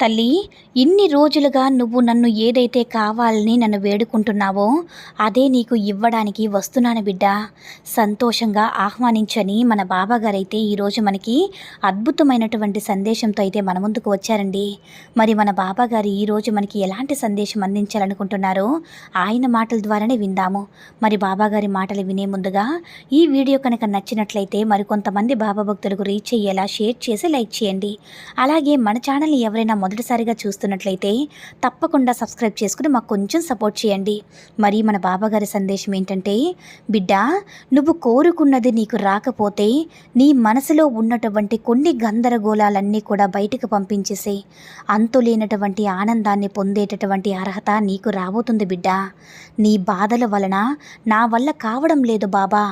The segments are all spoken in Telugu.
తల్లి ఇన్ని రోజులుగా నువ్వు నన్ను ఏదైతే కావాలని నన్ను వేడుకుంటున్నావో అదే నీకు ఇవ్వడానికి వస్తున్నాను బిడ్డ. సంతోషంగా ఆహ్వానించని మన బాబాగారైతే ఈరోజు మనకి అద్భుతమైనటువంటి సందేశంతో అయితే మన ముందుకు వచ్చారండి. మరి మన బాబాగారు ఈరోజు మనకి ఎలాంటి సందేశం అందించాలనుకుంటున్నారో ఆయన మాటల ద్వారానే విందాము. మరి బాబాగారి మాటలు వినే ముందుగా ఈ వీడియో కనుక నచ్చినట్లయితే మరికొంతమంది బాబా భక్తులకు రీచ్ అయ్యేలా షేర్ చేసి లైక్ చేయండి. అలాగే మన ఛానల్ని ఎవరైనా మొదటిసారిగా చూస్తున్నట్లయితే తప్పకుండా సబ్స్క్రైబ్ చేసుకుని మాకు కొంచెం సపోర్ట్ చేయండి. మరి మన బాబాగారి సందేశం ఏంటంటే బిడ్డ నువ్వు కోరుకున్నది నీకు రాకపోతే నీ మనసులో ఉన్నటువంటి కొన్ని గందరగోళాలన్నీ కూడా బయటకు పంపించేసే అంతులేనటువంటి ఆనందాన్ని పొందేటటువంటి అర్హత నీకు రాబోతుంది బిడ్డ. నీ బాధల వలన నా వల్ల కావడం లేదు బాబా.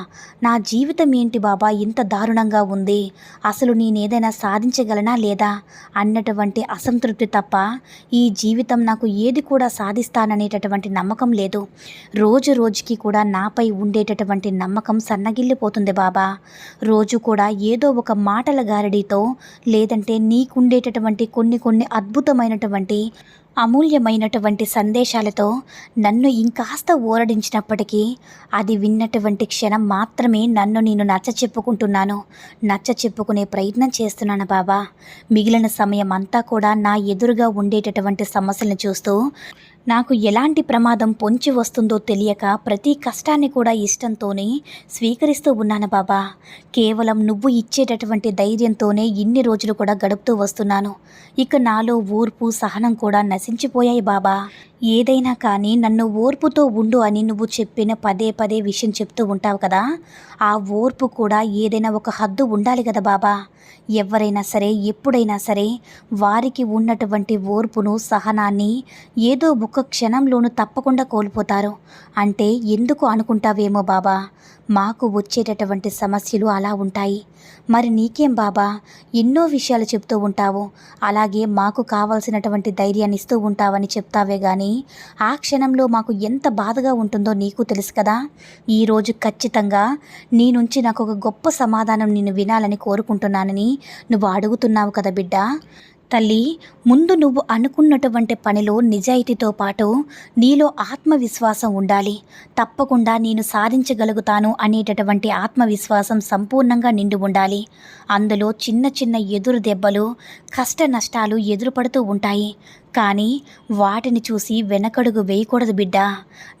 నా జీవితం ఏంటి బాబా? ఇంత దారుణంగా ఉంది. అసలు నేనేదైనా సాధించగలనా లేదా? అన్నటువంటి అసంతృప్తి తప్ప ఈ జీవితం నాకు ఏది కూడా సాధిస్తాననేటటువంటి నమ్మకం లేదు. రోజు రోజుకి కూడా నాపై ఉండేటటువంటి నమ్మకం సన్నగిల్లిపోతుంది బాబా. రోజు కూడా ఏదో ఒక మాటల గారడీతో లేదంటే నీకుండేటటువంటి కొన్ని కొన్ని అద్భుతమైనటువంటి అమూల్యమైనటువంటి సందేశాలతో నన్ను ఇంకాస్త ఊరడించినప్పటికీ అది విన్నటువంటి క్షణం మాత్రమే నన్ను నేను నచ్చ చెప్పుకుంటున్నాను. నచ్చ చెప్పుకునే ప్రయత్నం చేస్తున్నాను బాబా. మిగిలిన సమయం అంతా కూడా నా ఎదురుగా ఉండేటటువంటి సమస్యలను చూస్తూ నాకు ఎలాంటి ప్రమాదం పొంచి వస్తుందో తెలియక ప్రతి కష్టాన్ని కూడా ఇష్టంతోనే స్వీకరిస్తూ ఉన్నాను బాబా. కేవలం నువ్వు ఇచ్చేటటువంటి ధైర్యంతోనే ఇన్ని రోజులు కూడా గడుపుతూ వస్తున్నాను. ఇక నాలో ఓర్పు సహనం కూడా నశించిపోయాయి బాబా. ఏదైనా కానీ నన్ను ఓర్పుతో ఉండు అని నువ్వు చెప్పిన పదే పదే విషయం చెప్తూ ఉంటావు కదా. ఆ ఓర్పు కూడా ఏదైనా ఒక హద్దు ఉండాలి కదా బాబా. ఎవరైనా సరే ఎప్పుడైనా సరే వారికి ఉన్నటువంటి ఓర్పును సహనాన్ని ఏదో ఒక క్షణంలోనూ తప్పకుండా కోల్పోతారు. అంటే ఎందుకు అనుకుంటావేమో బాబా. మాకు వచ్చేటటువంటి సమస్యలు అలా ఉంటాయి. మరి నీకేం బాబా? ఎన్నో విషయాలు చెప్తూ ఉంటావు. అలాగే మాకు కావాల్సినటువంటి ధైర్యాన్ని ఇస్తూ ఉంటావని చెప్తావే కానీ ఆ క్షణంలో మాకు ఎంత బాధగా ఉంటుందో నీకు తెలుసు కదా? ఈరోజు ఖచ్చితంగా నీ నుంచి నాకు ఒక గొప్ప సమాధానం నేను వినాలని కోరుకుంటున్నానని నువ్వు అడుగుతున్నావు కదా బిడ్డ. తల్లి ముందు నువ్వు అనుకున్నటువంటి పనిలో నిజాయితీతో పాటు నీలో ఆత్మవిశ్వాసం ఉండాలి. తప్పకుండా నేను సాధించగలుగుతాను అనేటటువంటి ఆత్మవిశ్వాసం సంపూర్ణంగా నిండి ఉండాలి. అందులో చిన్న చిన్న ఎదురు దెబ్బలు కష్ట నష్టాలు ఎదురుపడుతూ ఉంటాయి. కానీ వాటిని చూసి వెనకడుగు వేయకూడదు బిడ్డ.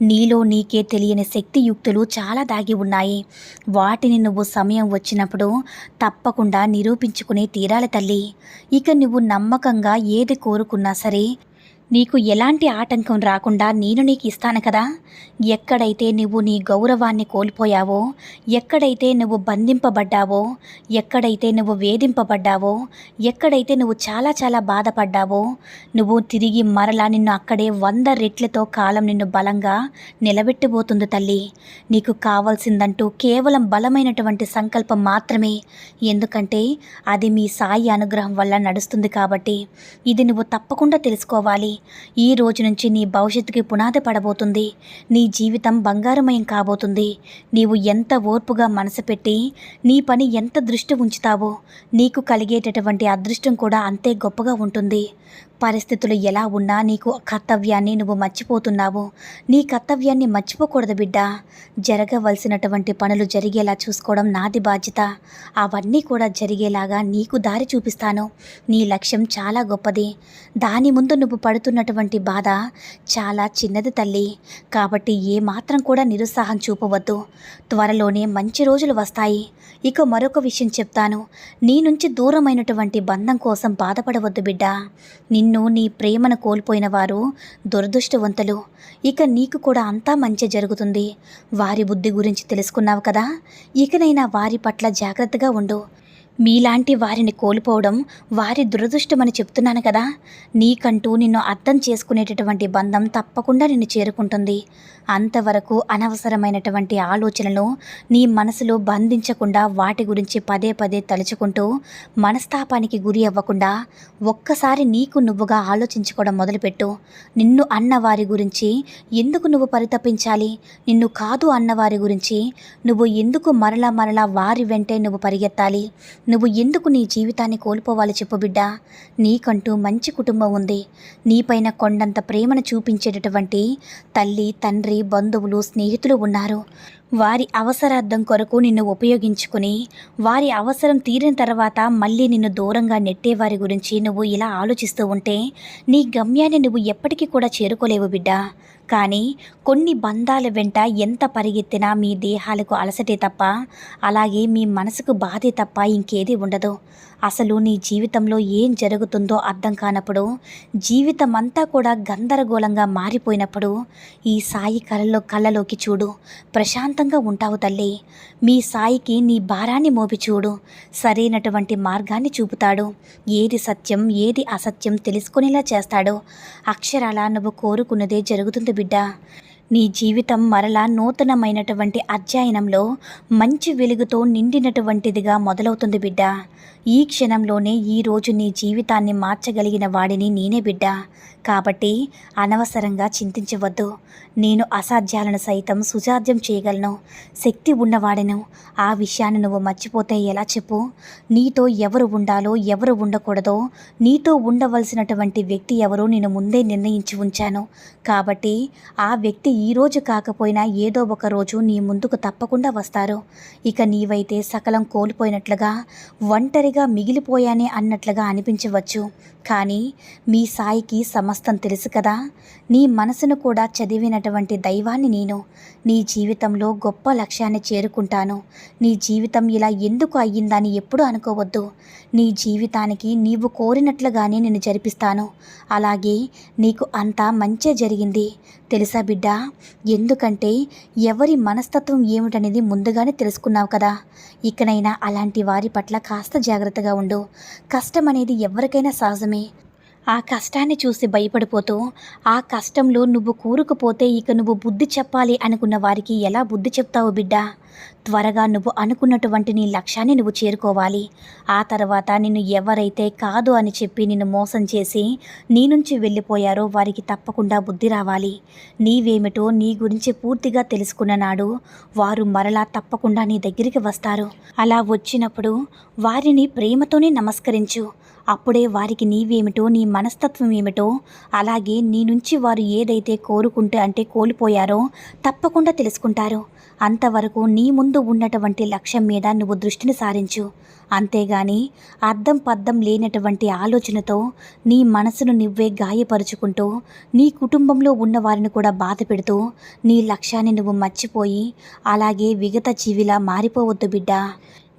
నీలో నీకే తెలియని శక్తియుక్తులు చాలా దాగి ఉన్నాయి. వాటిని నువ్వు సమయం వచ్చినప్పుడు తప్పకుండా నిరూపించుకునే తీరాలి తల్లి. ఇక నువ్వు నమ్మకంగా ఏది కోరుకున్నా సరే నీకు ఎలాంటి ఆటంకం రాకుండా నేను నీకు ఇస్తాను కదా. ఎక్కడైతే నువ్వు నీ గౌరవాన్ని కోల్పోయావో ఎక్కడైతే నువ్వు బంధింపబడ్డావో ఎక్కడైతే నువ్వు వేధింపబడ్డావో ఎక్కడైతే నువ్వు చాలా చాలా బాధపడ్డావో నువ్వు తిరిగి మరలా నిన్ను అక్కడే వంద రెట్లతో కాలం నిన్ను బలంగా నిలబెట్టబోతుంది తల్లి. నీకు కావాల్సిందంటూ కేవలం బలమైనటువంటి సంకల్పం మాత్రమే. ఎందుకంటే అది మీ సాయి అనుగ్రహం వల్ల నడుస్తుంది కాబట్టి ఇది నువ్వు తప్పకుండా తెలుసుకోవాలి. ఈ రోజు నుంచి నీ భవిష్యత్తుకి పునాది పడబోతుంది. నీ జీవితం బంగారమయం కాబోతుంది. నీవు ఎంత ఓర్పుగా మనసు పెట్టి నీ పని ఎంత దృష్టి ఉంచుతావో నీకు కలిగేటటువంటి అదృష్టం కూడా అంతే గొప్పగా ఉంటుంది. పరిస్థితులు ఎలా ఉన్నా నీకు కర్తవ్యాన్ని నువ్వు మర్చిపోతున్నావు. నీ కర్తవ్యాన్ని మర్చిపోకూడదు బిడ్డ. జరగవలసినటువంటి పనులు జరిగేలా చూసుకోవడం నాది బాధ్యత. అవన్నీ కూడా జరిగేలాగా నీకు దారి చూపిస్తాను. నీ లక్ష్యం చాలా గొప్పది. దాని ముందు నువ్వు పడుతున్నటువంటి బాధ చాలా చిన్నది తల్లి. కాబట్టి ఏ మాత్రం కూడా నిరుత్సాహం చూపవద్దు. త్వరలోనే మంచి రోజులు వస్తాయి. ఇక మరొక విషయం చెప్తాను. నీ నుంచి దూరమైనటువంటి బంధం కోసం బాధపడవద్దు బిడ్డ. నిన్ను నిన్ను నీ ప్రేమను కోల్పోయిన వారు దురదృష్టవంతులు. ఇక నీకు కూడా అంతా మంచి జరుగుతుంది. వారి బుద్ధి గురించి తెలుసుకున్నావు కదా? ఇకనైనా వారి పట్ల జాగ్రత్తగా ఉండు. మీలాంటి వారిని కోల్పోవడం వారి దురదృష్టమని చెప్తున్నాను కదా. నీకంటూ నిన్ను అర్థం చేసుకునేటటువంటి బంధం తప్పకుండా నిన్ను చేరుకుంటుంది. అంతవరకు అనవసరమైనటువంటి ఆలోచనలు నీ మనసులో బంధించకుండా వాటి గురించి పదే పదే తలుచుకుంటూ మనస్తాపానికి గురి అవ్వకుండా ఒక్కసారి నీకు నువ్వుగా ఆలోచించుకోవడం మొదలుపెట్టు. నిన్ను అన్న వారి గురించి ఎందుకు నువ్వు పరితపించాలి? నిన్ను కాదు అన్నవారి గురించి నువ్వు ఎందుకు మరలా మరలా వారి వెంటే నువ్వు పరిగెత్తాలి? నువ్వు ఎందుకు నీ జీవితాన్ని కోల్పోవాలి చెప్పు బిడ్డా. నీకంటూ మంచి కుటుంబం ఉంది. నీపైన కొండంత ప్రేమను చూపించేటటువంటి తల్లి తండ్రి బంధువులు స్నేహితులు ఉన్నారు. వారి అవసరార్థం కొరకు నిన్ను ఉపయోగించుకుని వారి అవసరం తీరిన తర్వాత మళ్ళీ నిన్ను దూరంగా నెట్టేవారి గురించి నువ్వు ఇలా ఆలోచిస్తూ ఉంటే నీ గమ్యాన్ని నువ్వు ఎప్పటికీ కూడా చేరుకోలేవు బిడ్డ. కానీ కొన్ని బంధాల వెంట ఎంత పరిగెత్తినా మీ దేహాలకు అలసటే తప్ప అలాగే మీ మనసుకు బాధే తప్ప ఇంకేది ఉండదు. అసలు నీ జీవితంలో ఏం జరుగుతుందో అర్థం కానప్పుడు జీవితం అంతా కూడా గందరగోళంగా మారిపోయినప్పుడు ఈ సాయి కళలో కళ్ళలోకి చూడు ప్రశాంతంగా ఉంటావు తల్లి. మీ సాయికి నీ భారాన్ని మోపి చూడు సరైనటువంటి మార్గాన్ని చూపుతాడు. ఏది సత్యం ఏది అసత్యం తెలుసుకునేలా చేస్తాడు. అక్షరాల నువ్వు కోరుకున్నదే జరుగుతుంది బిడ్డ. నీ జీవితం మరలా నూతనమైనటువంటి అధ్యయనంలో మంచి వెలుగుతో నిండినటువంటిదిగా మొదలవుతుంది బిడ్డ. ఈ క్షణంలోనే ఈరోజు నీ జీవితాన్ని మార్చగలిగిన వాడిని నేనే బిడ్డ. కాబట్టి అనవసరంగా చింతించవద్దు. నేను అసాధ్యాలను సైతం సుసాధ్యం చేయగలను. శక్తి ఉన్నవాడను. ఆ విషయాన్ని నువ్వు మర్చిపోతే ఎలా చెప్పు? నీతో ఎవరు ఉండాలో ఎవరు ఉండకూడదో నీతో ఉండవలసినటువంటి వ్యక్తి ఎవరో నేను ముందే నిర్ణయించి ఉంచాను. కాబట్టి ఆ వ్యక్తి ఈరోజు కాకపోయినా ఏదో ఒక రోజు నీ ముందుకు తప్పకుండా వస్తారు. ఇక నీవైతే సకలం కోల్పోయినట్లుగా ఒంటరి ఒంటరిగా మిగిలిపోయానే అన్నట్లుగా అనిపించవచ్చు. కానీ మీ సాయికి సమస్తం తెలుసు కదా. నీ మనసును కూడా చదివినటువంటి దైవాన్ని నేను. నీ జీవితంలో గొప్ప లక్ష్యాన్ని చేరుకుంటాను. నీ జీవితం ఇలా ఎందుకు అయ్యిందని ఎప్పుడూ అనుకోవద్దు. నీ జీవితానికి నీవు కోరినట్లుగానే నేను జరిపిస్తాను. అలాగే నీకు అంతా మంచే జరిగింది. తెలుసా బిడ్డ? ఎందుకంటే ఎవరి మనస్తత్వం ఏమిటనేది ముందుగానే తెలుసుకున్నావు కదా. ఇకనైనా అలాంటి వారి పట్ల కాస్త జాగ్రత్తగా ఉండు. కష్టం అనేది ఎవరికైనా సహజమే. ఆ కష్టాన్ని చూసి భయపడిపోతూ ఆ కష్టంలో నువ్వు కూరుకుపోతే ఇక నువ్వు బుద్ధి చెప్పాలి అనుకున్న వారికి ఎలా బుద్ధి చెప్తావు బిడ్డా? త్వరగా నువ్వు అనుకున్నటువంటి నీ లక్ష్యాన్ని నువ్వు చేరుకోవాలి. ఆ తర్వాత నిన్ను ఎవరైతే కాదు అని చెప్పి నిన్ను మోసం చేసి నీ నుంచి వెళ్ళిపోయారో వారికి తప్పకుండా బుద్ధి రావాలి. నీవేమిటో నీ గురించి పూర్తిగా తెలుసుకున్న నాడు వారు మరలా తప్పకుండా నీ దగ్గరికి వస్తారు. అలా వచ్చినప్పుడు వారిని ప్రేమతోనే నమస్కరించు. అప్పుడే వారికి నీవేమిటో నీ మనస్తత్వం ఏమిటో అలాగే నీ నుంచి వారు ఏదైతే కోరుకుంటే అంటే కోల్పోయారో తప్పకుండా తెలుసుకుంటారు. అంతవరకు నీ ముందు ఉన్నటువంటి లక్ష్యం మీద నువ్వు దృష్టిని సారించు. అంతేగాని అర్థం పద్దం లేనటువంటి ఆలోచనతో నీ మనసును నువ్వే గాయపరుచుకుంటూ నీ కుటుంబంలో ఉన్నవారిని కూడా బాధ పెడుతూ నీ లక్ష్యాన్ని నువ్వు మర్చిపోయి అలాగే విగత జీవిలా మారిపోవద్దు బిడ్డ.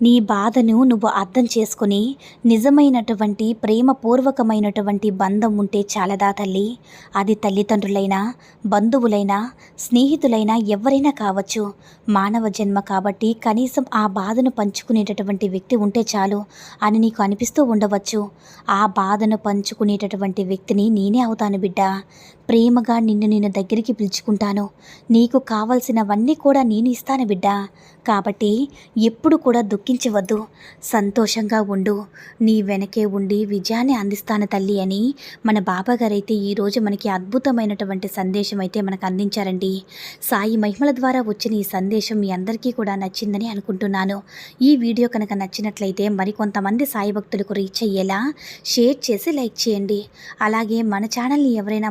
నీ బాధను నువ్వు అర్థం చేసుకుని నిజమైనటువంటి ప్రేమపూర్వకమైనటువంటి బంధం ఉంటే చాలదా తల్లి? అది తల్లిదండ్రులైనా బంధువులైనా స్నేహితులైనా ఎవరైనా కావచ్చు. మానవ జన్మ కాబట్టి కనీసం ఆ బాధను పంచుకునేటటువంటి వ్యక్తి ఉంటే చాలు అని నీకు అనిపిస్తూ ఉండవచ్చు. ఆ బాధను పంచుకునేటటువంటి వ్యక్తిని నేనే అవుతాను బిడ్డ. ప్రేమగా నిన్ను నేను దగ్గరికి పిలుచుకుంటాను. నీకు కావలసినవన్నీ కూడా నేను ఇస్తాను బిడ్డ. కాబట్టి ఎప్పుడు కూడా దుఃఖించవద్దు. సంతోషంగా ఉండు. నీ వెనకే ఉండి విజయాన్ని అందిస్తాను తల్లి అని మన బాబాగారైతే ఈరోజు మనకి అద్భుతమైనటువంటి సందేశం అయితే మనకు అందించారండి. సాయి మహిమల ద్వారా వచ్చిన ఈ సందేశం మీ అందరికీ కూడా నచ్చిందని అనుకుంటున్నాను. ఈ వీడియో కనుక నచ్చినట్లయితే మరికొంతమంది సాయి భక్తులకు రీచ్ అయ్యేలా షేర్ చేసి లైక్ చేయండి. అలాగే మన ఛానల్ని ఎవరైనా